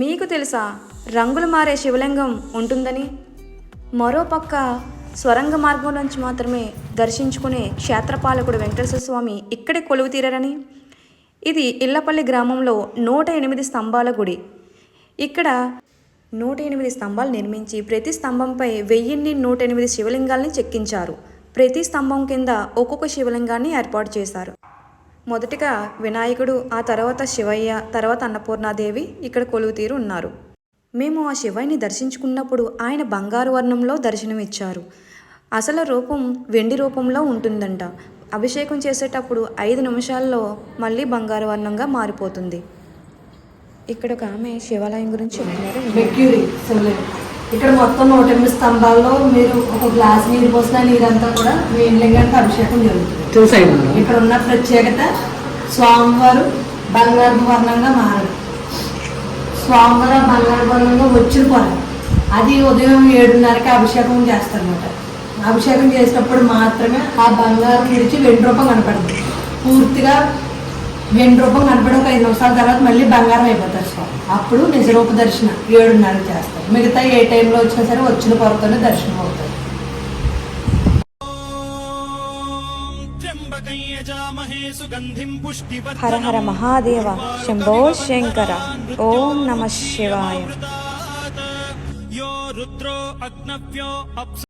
మీకు తెలుసా రంగులు మారే శివలింగం ఉంటుందని? మరోపక్క స్వరంగ మార్గం నుంచి మాత్రమే దర్శించుకునే క్షేత్రపాలకుడు వెంకటేశ్వర స్వామి ఇక్కడే కొలువు తీరారని? ఇది ఇళ్ళపల్లి గ్రామంలో నూట ఎనిమిది స్తంభాల గుడి. ఇక్కడ నూట ఎనిమిది స్తంభాలు నిర్మించి ప్రతి స్తంభంపై వెయ్యిన్ని నూట ఎనిమిది శివలింగాల్ని చెక్కించారు. ప్రతి స్తంభం కింద ఒక్కొక్క శివలింగాన్ని ఏర్పాటు చేశారు. మొదటిగా వినాయకుడు ఆ తర్వాత శివయ్య తర్వాత అన్నపూర్ణాదేవి ఇక్కడ కొలువు తీరు ఉన్నారు. మేము ఆ శివయ్యని దర్శించుకున్నప్పుడు ఆయన బంగారు వర్ణంలో దర్శనమిచ్చారు. అసలు రూపం వెండి రూపంలో ఉంటుందంట. అభిషేకం చేసేటప్పుడు ఐదు నిమిషాల్లో మళ్ళీ బంగారు వర్ణంగా మారిపోతుంది. ఇక్కడ ఒక ఆమె శివాలయం గురించి చెప్తున్నారు. ఇక్కడ మొత్తం నూట ఎనిమిది స్తంభాల్లో మీరు ఒక గ్లాస్ నీరు పోసిన నీరంతా కూడా మీ లింగానికి అభిషేకం జరుగుతుంది. ఇక్కడ ఉన్న ప్రత్యేకత స్వామివారు బంగారు వర్ణంగా మారడు. స్వామివారు ఆ బంగారు వర్ణంగా వచ్చిన పొర. అది ఉదయం ఏడున్నరకి అభిషేకం చేస్తారన్నమాట. అభిషేకం చేసినప్పుడు మాత్రమే ఆ బంగారు విడిచి వెండి రూపం కనపడుతుంది. పూర్తిగా వెండి రూపం కనపడి ఒక ఐదు నిమిషాల తర్వాత మళ్ళీ బంగారం అయిపోతారు. అప్పుడు నిజరూప దర్శనం ఏడున్నర చేస్తారు. మిగతా ఏ టైంలో వచ్చినా సరే వచ్చిన పొరతోనే దర్శనం అవుతుంది. హర హర మహాదేవ శంభో శంకర ఓం నమ శివాయ. రుద్రో అగ్నవ్యో